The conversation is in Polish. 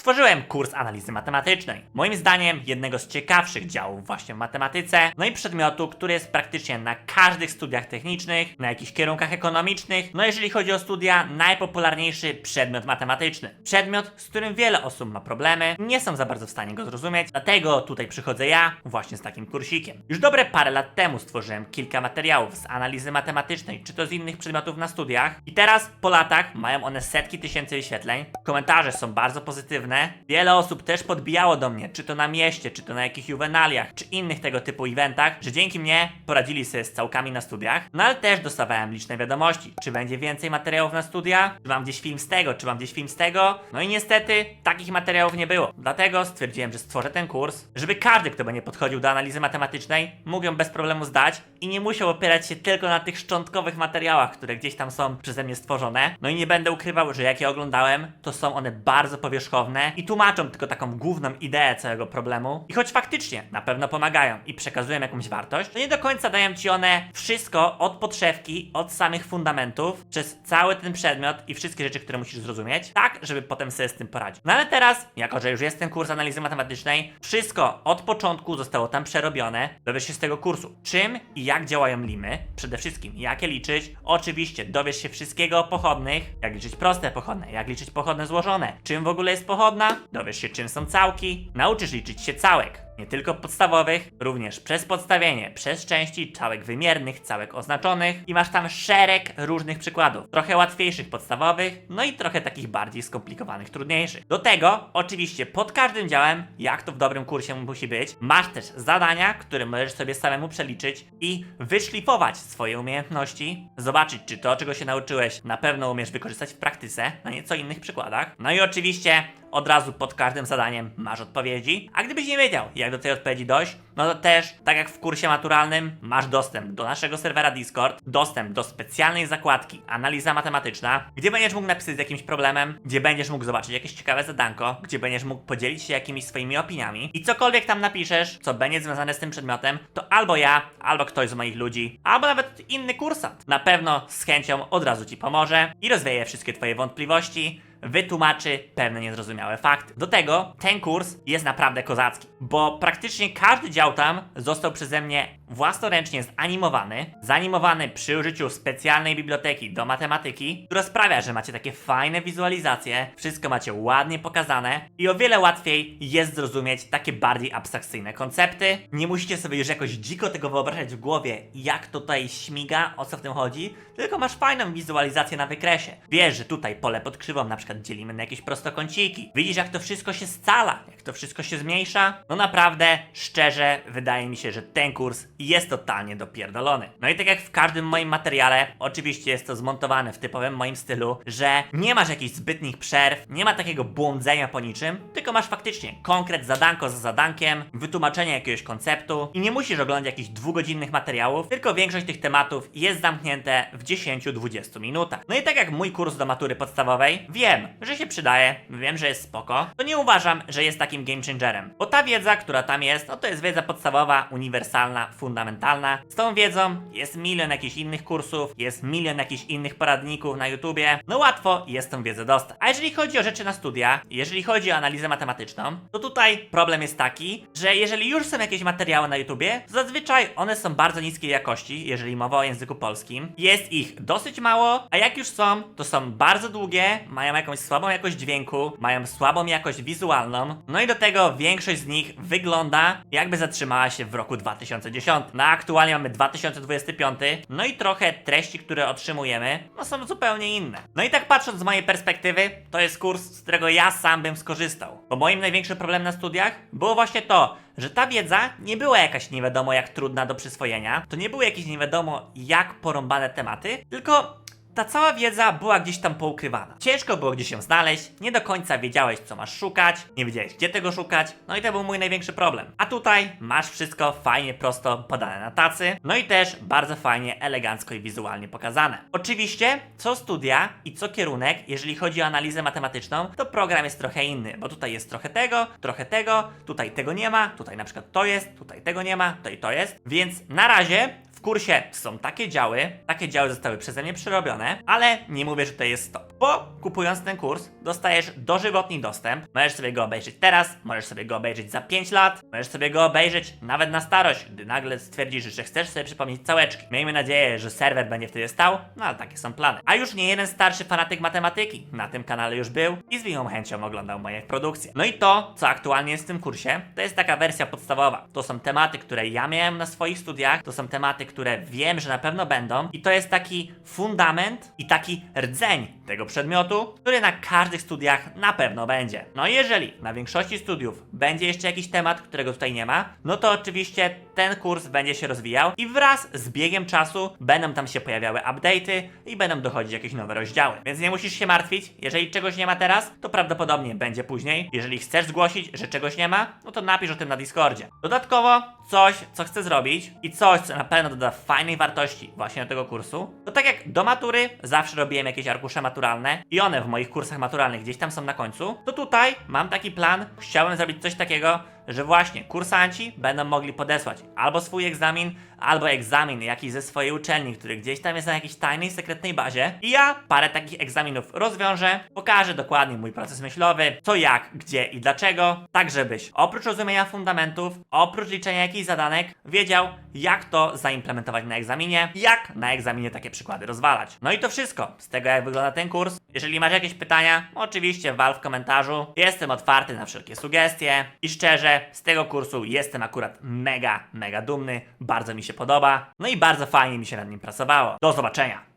stworzyłem kurs analizy matematycznej. Moim zdaniem jednego z ciekawszych działów właśnie w matematyce, no i przedmiotu, który jest praktycznie na każdych studiach technicznych, na jakichś kierunkach ekonomicznych, no jeżeli chodzi o studia, najpopularniejszy przedmiot matematyczny. Przedmiot, z którym wiele osób ma problemy, nie są za bardzo w stanie go zrozumieć, dlatego tutaj przychodzę ja właśnie z takim kursikiem. Już dobre parę lat temu stworzyłem kilka materiałów z analizy matematycznej, czy to z innych przedmiotów na studiach i teraz po latach mają one setki tysięcy wyświetleń, komentarze są bardzo pozytywne, wiele osób też podbijało do mnie, czy to na mieście, czy to na jakichś juwenaliach, czy innych tego typu eventach, że dzięki mnie poradzili sobie z całkami na studiach, no ale też dostawałem liczne wiadomości, czy będzie więcej materiałów na studia, czy mam gdzieś film z tego, czy mam gdzieś film z tego, no i niestety takich materiałów nie było, dlatego stwierdziłem, że stworzę ten kurs, żeby każdy, kto będzie podchodził do analizy matematycznej, mógł ją bez problemu zdać i nie musiał opierać się tylko na tych szczątkowych materiałach, które gdzieś tam są przeze mnie stworzone. No i nie będę ukrywał, że jak je oglądałem, to są one bardzo powierzchowne i tłumaczą tylko taką główną ideę całego problemu. I choć faktycznie na pewno pomagają i przekazują jakąś wartość, to nie do końca dają ci one wszystko od podszewki, od samych fundamentów, przez cały ten przedmiot i wszystkie rzeczy, które musisz zrozumieć, tak, żeby potem sobie z tym poradzić. No ale teraz, jako że już jest ten kurs analizy matematycznej, wszystko od początku zostało tam przerobione. Dowiesz się z tego kursu, czym i jak działają limy, przede wszystkim jak je liczyć. Oczywiście dowiesz się wszystkiego o pochodnych, jak liczyć proste pochodne, jak liczyć pochodne złożone, czym w ogóle jest pochodna, dowiesz się czym są całki, nauczysz liczyć się całek. Nie tylko podstawowych, również przez podstawienie, przez części, całek wymiernych, całek oznaczonych i masz tam szereg różnych przykładów. Trochę łatwiejszych podstawowych, no i trochę takich bardziej skomplikowanych, trudniejszych. Do tego, oczywiście, pod każdym działem, jak to w dobrym kursie musi być, masz też zadania, które możesz sobie samemu przeliczyć i wyszlifować swoje umiejętności, zobaczyć, czy to, czego się nauczyłeś, na pewno umiesz wykorzystać w praktyce, na nieco innych przykładach. No i oczywiście od razu pod każdym zadaniem masz odpowiedzi. A gdybyś nie wiedział, jak do tej odpowiedzi dojść, no to też, tak jak w kursie maturalnym, masz dostęp do naszego serwera Discord, dostęp do specjalnej zakładki Analiza Matematyczna, gdzie będziesz mógł napisać z jakimś problemem, gdzie będziesz mógł zobaczyć jakieś ciekawe zadanko, gdzie będziesz mógł podzielić się jakimiś swoimi opiniami i cokolwiek tam napiszesz, co będzie związane z tym przedmiotem, to albo ja, albo ktoś z moich ludzi, albo nawet inny kursant. Na pewno z chęcią od razu ci pomoże i rozwieje wszystkie twoje wątpliwości, wytłumaczy pewne niezrozumiałe fakty. Do tego ten kurs jest naprawdę kozacki, bo praktycznie każdy dział tam został przeze mnie własnoręcznie zanimowany. Zanimowany przy użyciu specjalnej biblioteki do matematyki, która sprawia, że macie takie fajne wizualizacje, wszystko macie ładnie pokazane i o wiele łatwiej jest zrozumieć takie bardziej abstrakcyjne koncepty. Nie musicie sobie już jakoś dziko tego wyobrażać w głowie, jak to tutaj śmiga, o co w tym chodzi, tylko masz fajną wizualizację na wykresie. Wiesz, że tutaj pole pod krzywą na przykład dzielimy na jakieś prostokąciki. Widzisz, jak to wszystko się scala, jak to wszystko się zmniejsza. No naprawdę, szczerze, wydaje mi się, że ten kurs jest totalnie dopierdolony. No i tak jak w każdym moim materiale, oczywiście jest to zmontowane w typowym moim stylu, że nie masz jakichś zbytnich przerw, nie ma takiego błądzenia po niczym, tylko masz faktycznie konkret zadanko za zadankiem, wytłumaczenie jakiegoś konceptu i nie musisz oglądać jakichś dwugodzinnych materiałów, tylko większość tych tematów jest zamknięte w 10-20 minutach. No i tak jak mój kurs do matury podstawowej, wiem, że się przydaje, wiem, że jest spoko, to nie uważam, że jest takim game changerem. Bo ta wiedza, która tam jest, no to jest wiedza podstawowa, uniwersalna, fundamentalna. Z tą wiedzą jest milion jakichś innych kursów, jest milion jakichś innych poradników na YouTubie. No łatwo jest tą wiedzę dostać. A jeżeli chodzi o rzeczy na studia, jeżeli chodzi o analizę matematyczną, to tutaj problem jest taki, że jeżeli już są jakieś materiały na YouTubie, zazwyczaj one są bardzo niskiej jakości, jeżeli mowa o języku polskim. Jest ich dosyć mało, a jak już są, to są bardzo długie, mają jakąś słabą jakość dźwięku, mają słabą jakość wizualną, no i do tego większość z nich wygląda jakby zatrzymała się w roku 2010. No aktualnie mamy 2025, no i trochę treści, które otrzymujemy, no są zupełnie inne. No i tak patrząc z mojej perspektywy, to jest kurs, z którego ja sam bym skorzystał. Bo moim największym problemem na studiach było właśnie to, że ta wiedza nie była jakaś nie wiadomo jak trudna do przyswojenia, to nie były jakieś nie wiadomo jak porąbane tematy, tylko ta cała wiedza była gdzieś tam poukrywana. Ciężko było gdzieś ją znaleźć, nie do końca wiedziałeś, co masz szukać, nie wiedziałeś, gdzie tego szukać, no i to był mój największy problem. A tutaj masz wszystko fajnie, prosto podane na tacy, no i też bardzo fajnie, elegancko i wizualnie pokazane. Oczywiście, co studia i co kierunek, jeżeli chodzi o analizę matematyczną, to program jest trochę inny, bo tutaj jest trochę tego, trochę tego, tutaj tego nie ma, tutaj na przykład to jest, tutaj tego nie ma, tutaj to jest, więc na razie W kursie są takie działy, takie działy zostały przeze mnie przerobione, ale nie mówię, że to jest stop. Bo kupując ten kurs, dostajesz dożywotni dostęp. Możesz sobie go obejrzeć teraz, możesz sobie go obejrzeć za 5 lat, możesz sobie go obejrzeć nawet na starość, gdy nagle stwierdzisz, że chcesz sobie przypomnieć całeczki. Miejmy nadzieję, że serwer będzie wtedy stał, no ale takie są plany. A już nie jeden starszy fanatyk matematyki na tym kanale już był i z miłą chęcią oglądał moje produkcje. No i to, co aktualnie jest w tym kursie, to jest taka wersja podstawowa. To są tematy, które ja miałem na swoich studiach, to są tematy, które wiem, że na pewno będą i to jest taki fundament i taki rdzeń tego przedmiotu, który na każdych studiach na pewno będzie. No i jeżeli na większości studiów będzie jeszcze jakiś temat, którego tutaj nie ma, no to oczywiście ten kurs będzie się rozwijał i wraz z biegiem czasu będą tam się pojawiały update'y i będą dochodzić jakieś nowe rozdziały. Więc nie musisz się martwić, jeżeli czegoś nie ma teraz, to prawdopodobnie będzie później. Jeżeli chcesz zgłosić, że czegoś nie ma, no to napisz o tym na Discordzie. Dodatkowo coś, co chcę zrobić i coś, co na pewno doda fajnej wartości właśnie do tego kursu, to tak jak do matury zawsze robiłem jakieś arkusze maturalne i one w moich kursach maturalnych gdzieś tam są na końcu, to tutaj mam taki plan, chciałem zrobić coś takiego, że właśnie kursanci będą mogli podesłać albo swój egzamin, albo egzamin jakiś ze swojej uczelni, który gdzieś tam jest na jakiejś tajnej, sekretnej bazie. I ja parę takich egzaminów rozwiążę, pokażę dokładnie mój proces myślowy, co jak, gdzie i dlaczego, tak żebyś oprócz rozumienia fundamentów, oprócz liczenia jakichś zadanek, wiedział jak to zaimplementować na egzaminie, jak na egzaminie takie przykłady rozwalać. No i to wszystko z tego jak wygląda ten kurs. Jeżeli masz jakieś pytania, oczywiście wal w komentarzu. Jestem otwarty na wszelkie sugestie i szczerze, z tego kursu jestem akurat mega, mega dumny. Bardzo mi się podoba. No i bardzo fajnie mi się nad nim pracowało. Do zobaczenia!